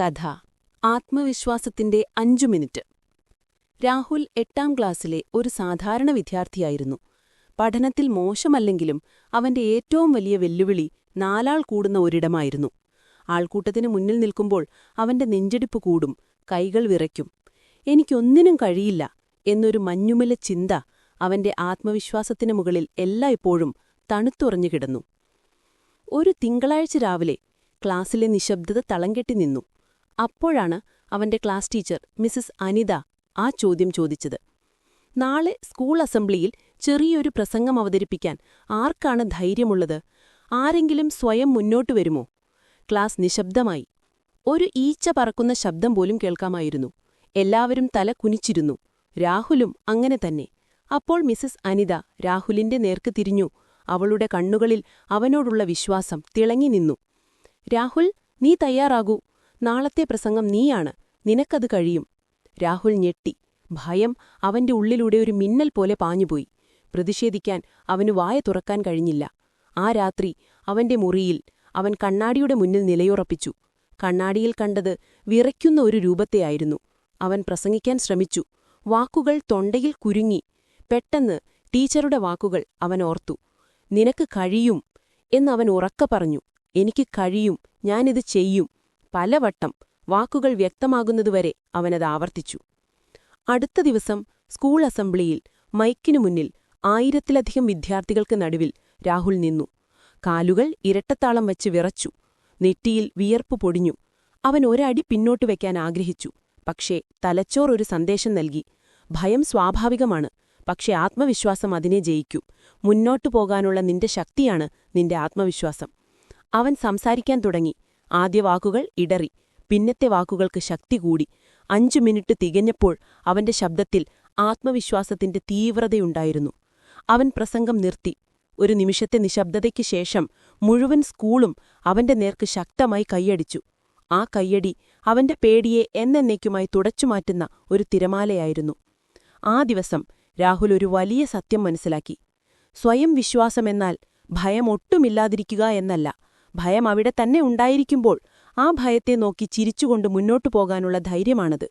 കഥ. ആത്മവിശ്വാസത്തിന്റെ അഞ്ചു മിനിറ്റ്. രാഹുൽ എട്ടാം ക്ലാസ്സിലെ ഒരു സാധാരണ വിദ്യാർത്ഥിയായിരുന്നു. പഠനത്തിൽ മോശമല്ലെങ്കിലും അവന്റെ ഏറ്റവും വലിയ വെല്ലുവിളി നാലാൾ കൂടുന്ന ഒരിടമായിരുന്നു. ആൾക്കൂട്ടത്തിന് മുന്നിൽ നിൽക്കുമ്പോൾ അവന്റെ നെഞ്ചെടുപ്പ് കൂടും കൈകൾ വിറയ്ക്കും. എനിക്കൊന്നിനും കഴിയില്ല എന്നൊരു മഞ്ഞുമല ചിന്ത അവന്റെ ആത്മവിശ്വാസത്തിന് മുകളിൽ എല്ലായ്പ്പോഴും തണുത്തുറഞ്ഞു കിടന്നു ഒരു തിങ്കളാഴ്ച രാവിലെ ക്ലാസ്സിലെ നിശബ്ദത തളംകെട്ടി നിന്നു. അപ്പോഴാണ് അവന്റെ ക്ലാസ് ടീച്ചർ മിസ്സസ് അനിത ആ ചോദ്യം ചോദിച്ചത്. നാളെ സ്കൂൾ അസംബ്ലിയിൽ ചെറിയൊരു പ്രസംഗം അവതരിപ്പിക്കാൻ ആർക്കാണ് ധൈര്യമുള്ളത്? ആരെങ്കിലും സ്വയം മുന്നോട്ടു വരുമോ? ക്ലാസ് നിശബ്ദമായി. ഒരു ഈച്ച പറക്കുന്ന ശബ്ദം പോലും കേൾക്കാമായിരുന്നു. എല്ലാവരും തല കുനിച്ചിരുന്നു. രാഹുലും അങ്ങനെ തന്നെ. അപ്പോൾ മിസസ് അനിത രാഹുലിന്റെ നേർക്ക് തിരിഞ്ഞു. അവളുടെ കണ്ണുകളിൽ അവനോടുള്ള വിശ്വാസം തിളങ്ങി നിന്നു. രാഹുൽ നീ തയ്യാറാകൂ. നാളത്തെ പ്രസംഗം നീയാണ്. നിനക്കത് കഴിയും. രാഹുൽ ഞെട്ടി. ഭയം അവന്റെ ഉള്ളിലൂടെ ഒരു മിന്നൽ പോലെ പാഞ്ഞുപോയി. പ്രതിഷേധിക്കാൻ അവന് വായ തുറക്കാൻ കഴിഞ്ഞില്ല. ആ രാത്രി അവന്റെ മുറിയിൽ അവൻ കണ്ണാടിയുടെ മുന്നിൽ നിലയുറപ്പിച്ചു. കണ്ണാടിയിൽ കണ്ടത് വിറയ്ക്കുന്ന ഒരു രൂപത്തെയായിരുന്നു. അവൻ പ്രസംഗിക്കാൻ ശ്രമിച്ചു. വാക്കുകൾ തൊണ്ടയിൽ കുരുങ്ങി. പെട്ടെന്ന് ടീച്ചറുടെ വാക്കുകൾ അവൻ ഓർത്തു. നിനക്ക് കഴിയും എന്നവൻ ഉറക്ക പറഞ്ഞു. എനിക്ക് കഴിയും. ഞാനിത് ചെയ്യും. പലവട്ടം വാക്കുകൾ വ്യക്തമാകുന്നതുവരെ അവനത് ആവർത്തിച്ചു. അടുത്ത ദിവസം സ്കൂൾ അസംബ്ലിയിൽ മൈക്കിനു മുന്നിൽ ആയിരത്തിലധികം വിദ്യാർത്ഥികൾക്ക് നടുവിൽ രാഹുൽ നിന്നു. കാലുകൾ ഇരട്ടത്താളം വച്ച് വിറച്ചു. നെറ്റിയിൽ വിയർപ്പ് പൊടിഞ്ഞു. അവൻ ഒരടി പിന്നോട്ട് വയ്ക്കാൻ ആഗ്രഹിച്ചു. പക്ഷേ തലച്ചോർ ഒരു സന്ദേശം നൽകി. ഭയം സ്വാഭാവികമാണ്. പക്ഷേ ആത്മവിശ്വാസം അതിനെ ജയിക്കും. മുന്നോട്ടു പോകാനുള്ള നിന്റെ ശക്തിയാണ് നിന്റെ ആത്മവിശ്വാസം. അവൻ സംസാരിക്കാൻ തുടങ്ങി. ആദ്യ വാക്കുകൾ ഇടറി. പിന്നത്തെ വാക്കുകൾക്ക് ശക്തി കൂടി. അഞ്ചു മിനിറ്റ് തികഞ്ഞപ്പോൾ അവന്റെ ശബ്ദത്തിൽ ആത്മവിശ്വാസത്തിന്റെ തീവ്രതയുണ്ടായിരുന്നു. അവൻ പ്രസംഗം നിർത്തി. ഒരു നിമിഷത്തെ നിശബ്ദതയ്ക്ക് ശേഷം മുഴുവൻ സ്കൂളും അവന്റെ നേർക്ക് ശക്തമായി കൈയടിച്ചു. ആ കയ്യടി അവന്റെ പേടിയെ എന്നേക്കുമായി തുടച്ചുമാറ്റുന്ന ഒരു തിരമാലയായിരുന്നു. ആ ദിവസം രാഹുൽ ഒരു വലിയ സത്യം മനസ്സിലാക്കി. സ്വയം വിശ്വാസമെന്നാൽ ഭയമൊട്ടുമില്ലാതിരിക്കുക എന്നല്ല. ഭയം അവിടെ തന്നെ ഉണ്ടായിരിക്കുമ്പോൾ ആ ഭയത്തെ നോക്കി ചിരിച്ചുകൊണ്ട് മുന്നോട്ടു പോകാനുള്ള ധൈര്യമാണത്.